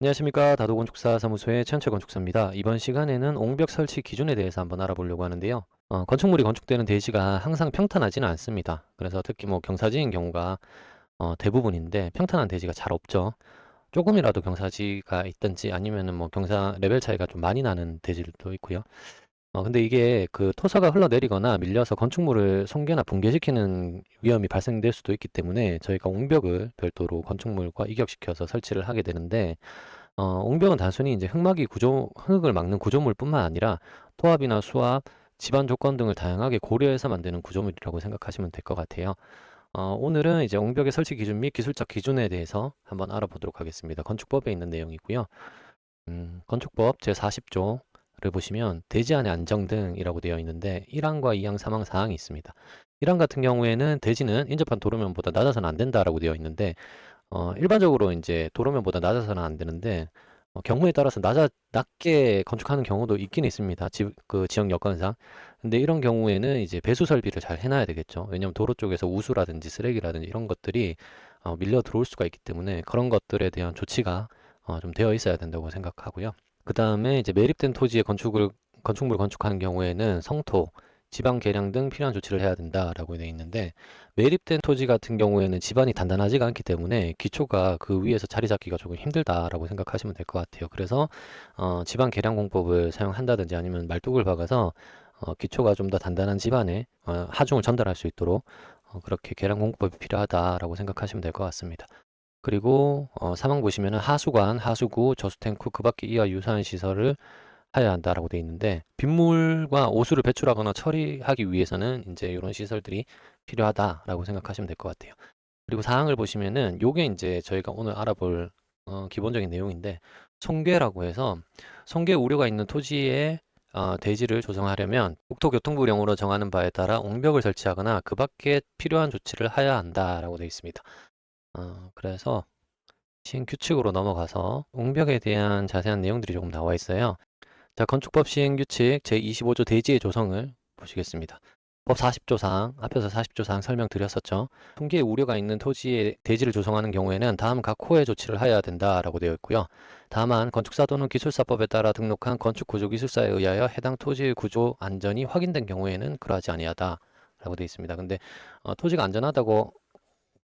안녕하십니까 다도건축사 사무소의 최현철 건축사입니다. 이번 시간에는 옹벽 설치 기준에 대해서 한번 알아보려고 하는데요. 어, 건축물이 건축되는 대지가 항상 평탄하지는 않습니다. 그래서 특히 뭐 경사지인 경우가 어, 대부분인데 평탄한 대지가 잘 없죠. 조금이라도 경사지가 있든지 아니면은 뭐 경사 레벨 차이가 좀 많이 나는 대지들도 있고요. 어, 근데 이게 그 토사가 흘러내리거나 밀려서 건축물을 손괴나 붕괴시키는 위험이 발생될 수도 있기 때문에 저희가 옹벽을 별도로 건축물과 이격시켜서 설치를 하게 되는데 어, 옹벽은 단순히 이제 흙막이 구조, 흙을 막는 구조물뿐만 아니라 토합이나 수압, 집안 조건 등을 다양하게 고려해서 만드는 구조물이라고 생각하시면 될 것 같아요. 어, 오늘은 이제 옹벽의 설치 기준 및 기술적 기준에 대해서 한번 알아보도록 하겠습니다. 건축법에 있는 내용이고요. 음, 건축법 제40조 를 보시면 대지 안의 안정 등이라고 되어 있는데 1항과 2항, 3항, 4항이 있습니다. 1항 같은 경우에는 대지는 인접한 도로면보다 낮아서는 안 된다라고 되어 있는데 어, 일반적으로 이제 도로면보다 낮아서는 안 되는데 어, 경우에 따라서 낮아 낮게 건축하는 경우도 있긴 있습니다. 지, 그 지역 여건상. 근데 이런 경우에는 이제 배수 설비를 잘 해놔야 되겠죠. 왜냐하면 도로 쪽에서 우수라든지 쓰레기라든지 이런 것들이 어, 밀려 들어올 수가 있기 때문에 그런 것들에 대한 조치가 어, 좀 되어 있어야 된다고 생각하고요. 그 다음에 이제 매립된 토지에 건축을 건축물 건축하는 경우에는 성토, 지방 개량 등 필요한 조치를 해야 된다라고 되어 있는데 매립된 토지 같은 경우에는 지반이 단단하지가 않기 때문에 기초가 그 위에서 자리 잡기가 조금 힘들다라고 생각하시면 될 것 같아요. 그래서 어, 지방 개량 공법을 사용한다든지 아니면 말뚝을 박아서 어, 기초가 좀 더 단단한 집안에 어, 하중을 전달할 수 있도록 어, 그렇게 개량 공법이 필요하다라고 생각하시면 될 것 같습니다. 그리고 어, 사망 보시면은 하수관, 하수구, 저수탱크 그 밖에 이와 유사한 시설을 하여야 한다라고 되어 있는데 빗물과 오수를 배출하거나 처리하기 위해서는 이제 이런 시설들이 필요하다라고 생각하시면 될 것 같아요. 그리고 사항을 보시면은 요게 이제 저희가 오늘 알아볼 어, 기본적인 내용인데 송괴라고 해서 송괴 우려가 있는 토지에 어, 대지를 조성하려면 국토교통부령으로 정하는 바에 따라 옹벽을 설치하거나 그 밖에 필요한 조치를 하여야 한다라고 되어 있습니다. 어, 그래서 시행 규칙으로 넘어가서 옹벽에 대한 자세한 내용들이 조금 나와 있어요. 자, 건축법 시행 규칙 제25조 대지의 조성을 보시겠습니다. 법 40조 사항, 앞에서 40조 사항 설명드렸었죠. 통계에 우려가 있는 토지에 대지를 조성하는 경우에는 다음 각 호의 조치를 하여야 된다라고 되어 있고요. 다만 건축사 또는 기술사법에 따라 등록한 건축구조기술사에 의하여 해당 토지의 구조 안전이 확인된 경우에는 그러하지 아니하다라고 되어 있습니다. 근데 어, 토지가 안전하다고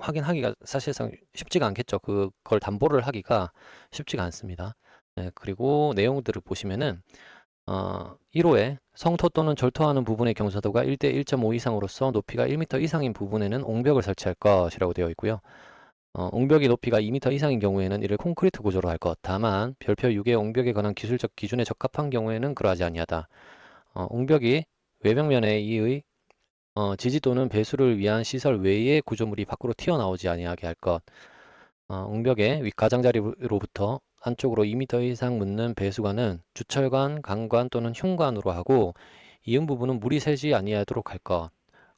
확인하기가 사실상 쉽지가 않겠죠. 그걸 담보를 하기가 쉽지가 않습니다. 네, 그리고 내용들을 보시면은 어, 1호에 성토 또는 절토하는 부분의 경사도가 1대 1.5 이상으로서 높이가 1m 이상인 부분에는 옹벽을 설치할 것이라고 되어 있고요. 어, 옹벽의 높이가 2m 이상인 경우에는 이를 콘크리트 구조로 할 것. 다만 별표 6의 옹벽에 관한 기술적 기준에 적합한 경우에는 그러하지 아니하다. 어, 옹벽이 외벽면에 이의 어, 지지 또는 배수를 위한 시설 외의 구조물이 밖으로 튀어나오지 아니하게 할 것. 어, 옹벽의 윗 가장자리로부터 안쪽으로 2m 이상 묻는 배수관은 주철관, 강관 또는 흉관으로 하고 이음 부분은 물이 새지 아니하도록 할 것.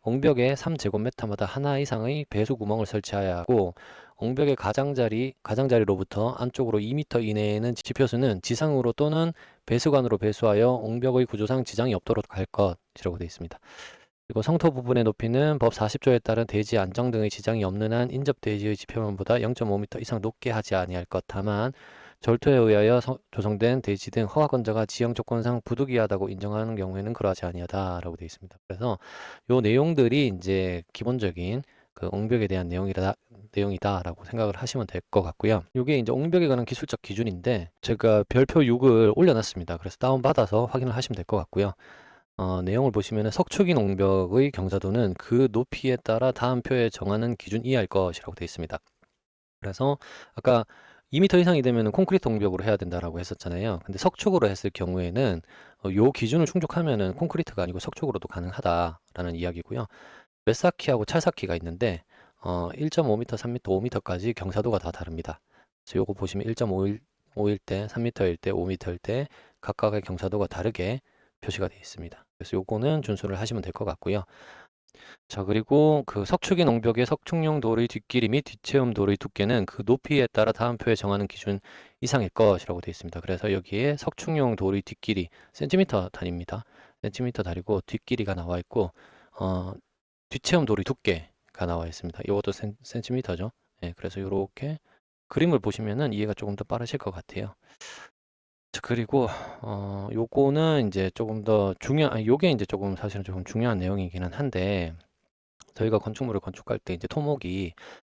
옹벽에 3제곱미터마다 하나 이상의 배수 구멍을 설치해야 하고 옹벽의 가장자리, 가장자리로부터 안쪽으로 2m 이내에 는 지표수는 지상으로 또는 배수관으로 배수하여 옹벽의 구조상 지장이 없도록 할 것이라고 되어 있습니다. 그리고 성토 부분의 높이는 법 40조에 따른 대지 안정 등의 지장이 없는 한 인접 대지의 지표면보다 0.5m 이상 높게 하지 아니할 것. 다만 절토에 의하여 서, 조성된 대지 등 허가 건조가 지형 조건상 부득이하다고 인정하는 경우에는 그러하지 아니하다라고 되어 있습니다. 그래서 요 내용들이 이제 기본적인 그 옹벽에 대한 내용이다 내용이다라고 생각을 하시면 될 것 같고요. 이게 이제 옹벽에 관한 기술적 기준인데 제가 별표 6을 올려놨습니다. 그래서 다운 받아서 확인을 하시면 될 것 같고요. 어, 내용을 보시면 석축인 옹벽의 경사도는 그 높이에 따라 다음 표에 정하는 기준 이하일 것이라고 되어 있습니다. 그래서 아까 2m 이상이 되면 콘크리트 옹벽으로 해야 된다라고 했었잖아요. 근데 석축으로 했을 경우에는 어, 요 기준을 충족하면은 콘크리트가 아니고 석축으로도 가능하다라는 이야기고요. 몇 쌓기하고 찰쌓기가 있는데 어, 1.5m, 3m, 5m까지 경사도가 다 다릅니다. 그래서 요거 보시면 1.5 일 5 일 때, 3m일 때, 5m일 때 각각의 경사도가 다르게 표시가 되어 있습니다. 그래서 요거는 준수를 하시면 될 것 같고요. 자, 그리고 그 석축인 옹벽의 석축용 돌의 뒷길이 및 뒷체험 돌의 두께는 그 높이에 따라 다음 표에 정하는 기준 이상일 것이라고 되어 있습니다. 그래서 여기에 석축용 돌의 뒷길이 센티미터 단위입니다. 센티미터 단위고 뒷길이가 나와 있고 어, 뒷체험 돌의 두께가 나와 있습니다. 이것도 센, 센티미터죠. 네, 그래서 이렇게 그림을 보시면은 이해가 조금 더 빠르실 것 같아요. 자, 그리고 어 요거는 이제 조금 더 중요한 요게 이제 조금 사실은 조금 중요한 내용이기는 한데 저희가 건축물을 건축할 때 이제 토목이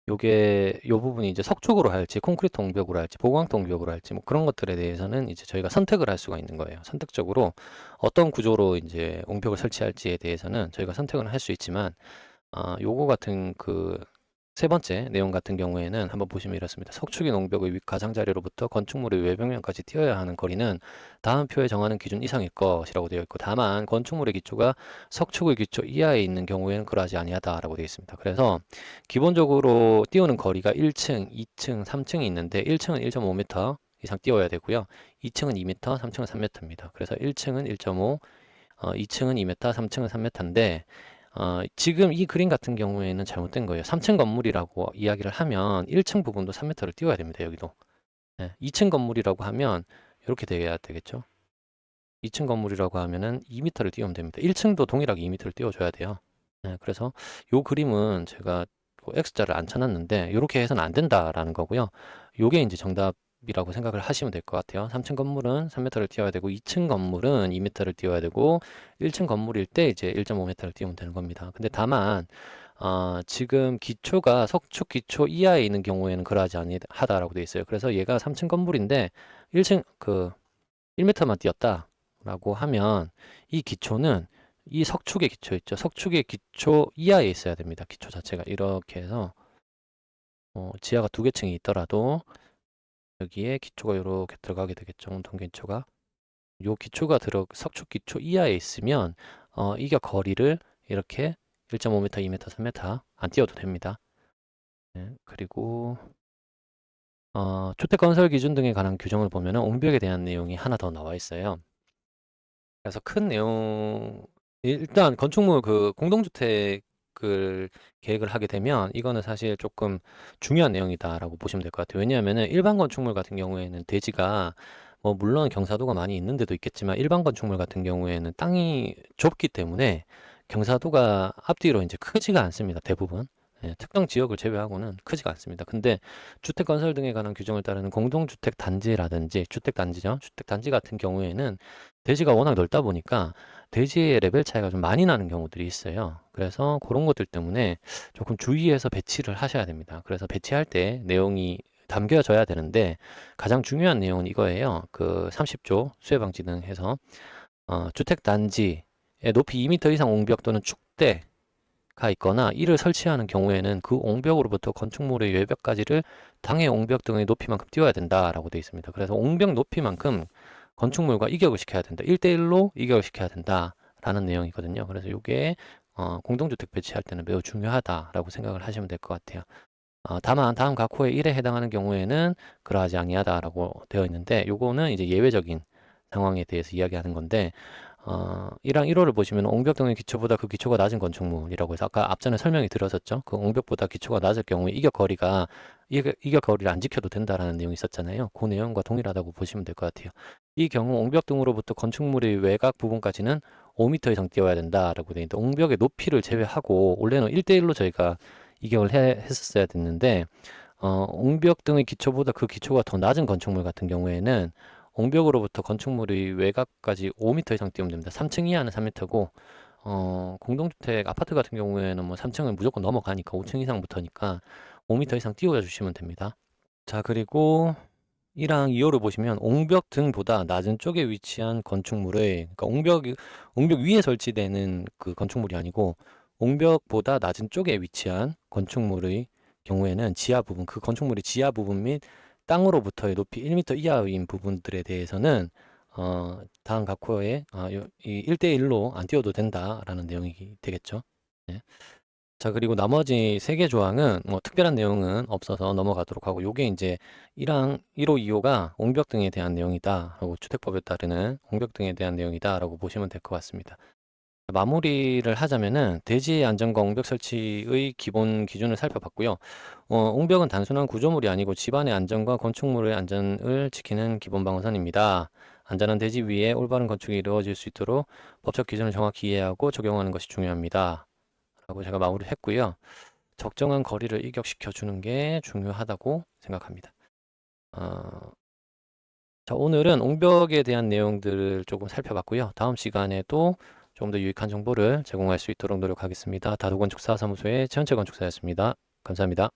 요게 요 부분이 이제 석축으로 할지 콘크리트 옹벽으로 할지 보강토 옹벽으로 할지 뭐 그런 것들에 대해서는 이제 저희가 선택을 할 수가 있는 거예요. 선택적으로 어떤 구조로 이제 옹벽을 설치할지에 대해서는 저희가 선택은 할 수 있지만 아 요거 같은 그 세 번째 내용 같은 경우에는 한번 보시면 이렇습니다. 석축인 옹벽의 윗 가장자리로부터 건축물의 외벽면까지 띄어야 하는 거리는 다음 표에 정하는 기준 이상일 것이라고 되어 있고 다만 건축물의 기초가 석축의 기초 이하에 있는 경우에는 그러하지 아니하다라고 되어 있습니다. 그래서 기본적으로 띄우는 거리가 1층, 2층, 3층이 있는데 1층은 1.5m 이상 띄워야 되고요. 2층은 2m, 3층은 3m입니다. 그래서 1층은 1.5, 어, 2층은 2m, 3층은 3m인데 어, 지금 이 그림 같은 경우에는 잘못된 거예요. 3층 건물이라고 이야기를 하면 1층 부분도 3m를 띄워야 됩니다. 여기도. 네, 2층 건물이라고 하면 이렇게 돼야 되겠죠. 2층 건물이라고 하면은 2m를 띄우면 됩니다. 1층도 동일하게 2m를 띄워줘야 돼요. 네, 그래서 요 그림은 제가 뭐 X자를 안 쳐놨는데 이렇게 해서는 안 된다라는 거고요. 요게 이제 정답 이라고 생각을 하시면 될 것 같아요. 3층 건물은 3m를 띄워야 되고 2층 건물은 2m를 띄워야 되고 1층 건물일 때 이제 1.5m를 띄우면 되는 겁니다. 근데 다만 어, 지금 기초가 석축 기초 이하에 있는 경우에는 그러하지 아니하다라고 되어 있어요. 그래서 얘가 3층 건물인데 1층 그 1m만 띄었다라고 하면 이 기초는 이 석축의 기초 있죠. 석축의 기초 이하에 있어야 됩니다. 기초 자체가 이렇게 해서 어, 지하가 두 개 층이 있더라도 여기에 기초가 이렇게 들어가게 되겠죠. 웅통 기초가 요 기초가 들어 석축 기초 이하에 있으면 어, 이게 거리를 이렇게 1.5m, 2m, 3m 안 띄워도 됩니다. 네, 그리고 어, 주택 건설 기준 등에 관한 규정을 보면은 옹벽에 대한 내용이 하나 더 나와 있어요. 그래서 큰 내용 일단 건축물 그 공동주택 을 계획을 하게 되면 이거는 사실 조금 중요한 내용이다라고 보시면 될 것 같아요. 왜냐하면은 일반 건축물 같은 경우에는 대지가 뭐 물론 경사도가 많이 있는 데도 있겠지만 일반 건축물 같은 경우에는 땅이 좁기 때문에 경사도가 앞뒤로 이제 크지가 않습니다. 대부분. 예, 특정 지역을 제외하고는 크지가 않습니다. 근데 주택 건설 등에 관한 규정을 따르는 공동주택 단지라든지 주택 단지죠. 주택 단지 같은 경우에는 대지가 워낙 넓다 보니까 대지의 레벨 차이가 좀 많이 나는 경우들이 있어요. 그래서 그런 것들 때문에 조금 주의해서 배치를 하셔야 됩니다. 그래서 배치할 때 내용이 담겨져야 되는데 가장 중요한 내용은 이거예요. 그 30조 수해 방지 등 해서 어, 주택 단지의 높이 2m 이상 옹벽 또는 축대 가 있거나 이를 설치하는 경우에는 그 옹벽으로부터 건축물의 외벽까지를 당해 옹벽 등의 높이만큼 띄워야 된다라고 되어 있습니다. 그래서 옹벽 높이만큼 건축물과 이격을 시켜야 된다. 1대1로 이격을 시켜야 된다라는 내용이거든요. 그래서 이게 어, 공동주택 배치할 때는 매우 중요하다라고 생각을 하시면 될 것 같아요. 어, 다만 다음 각 호의 1에 해당하는 경우에는 그러하지 아니하다라고 되어 있는데 요거는 이제 예외적인 상황에 대해서 이야기하는 건데 어, 1항 1호를 보시면 옹벽 등의 기초보다 그 기초가 낮은 건축물이라고 해서 아까 앞전에 설명이 들었었죠. 그 옹벽보다 기초가 낮을 경우에 이격 거리가 이격, 이격 거리를 안 지켜도 된다라는 내용이 있었잖아요. 그 내용과 동일하다고 보시면 될 것 같아요. 이 경우 옹벽 등으로부터 건축물의 외곽 부분까지는 5m 이상 띄워야 된다라고 되어 있는데 옹벽의 높이를 제외하고 원래는 1대1로 저희가 이격을 해, 했었어야 됐는데 어, 옹벽 등의 기초보다 그 기초가 더 낮은 건축물 같은 경우에는 옹벽으로부터 건축물의 외곽까지 5m 이상 띄우면 됩니다. 3층 이하는 3m고 어, 공동주택 아파트 같은 경우에는 뭐 3층은 무조건 넘어가니까 5층 이상부터니까 5m 이상 띄워 주시면 됩니다. 자, 그리고 1항 2호를 보시면 옹벽 등보다 낮은 쪽에 위치한 건축물의 그러니까 옹벽 옹벽 위에 설치되는 그 건축물이 아니고 옹벽보다 낮은 쪽에 위치한 건축물의 경우에는 지하 부분 그 건축물의 지하 부분 및 땅으로부터의 높이 1m 이하인 부분들에 대해서는 어, 다음 각 호에 아, 요, 이 1대1로 안 띄워도 된다라는 내용이 되겠죠. 네. 자, 그리고 나머지 세 개 조항은 뭐 특별한 내용은 없어서 넘어가도록 하고 요게 이제 1항 1호 2호가 옹벽 등에 대한 내용이다. 라고 주택법에 따르는 옹벽 등에 대한 내용이다 라고 보시면 될 것 같습니다. 마무리를 하자면은 대지 안전과 옹벽 설치의 기본 기준을 살펴봤고요. 어, 옹벽은 단순한 구조물이 아니고 집안의 안전과 건축물의 안전을 지키는 기본 방어선입니다. 안전한 대지 위에 올바른 건축이 이루어질 수 있도록 법적 기준을 정확히 이해하고 적용하는 것이 중요합니다. 라고 제가 마무리를 했고요. 적정한 거리를 일격시켜 주는 게 중요하다고 생각합니다. 어, 자, 오늘은 옹벽에 대한 내용들을 조금 살펴봤고요. 다음 시간에도 조금 더 유익한 정보를 제공할 수 있도록 노력하겠습니다. 다도건축사 사무소의 최현채 건축사였습니다. 감사합니다.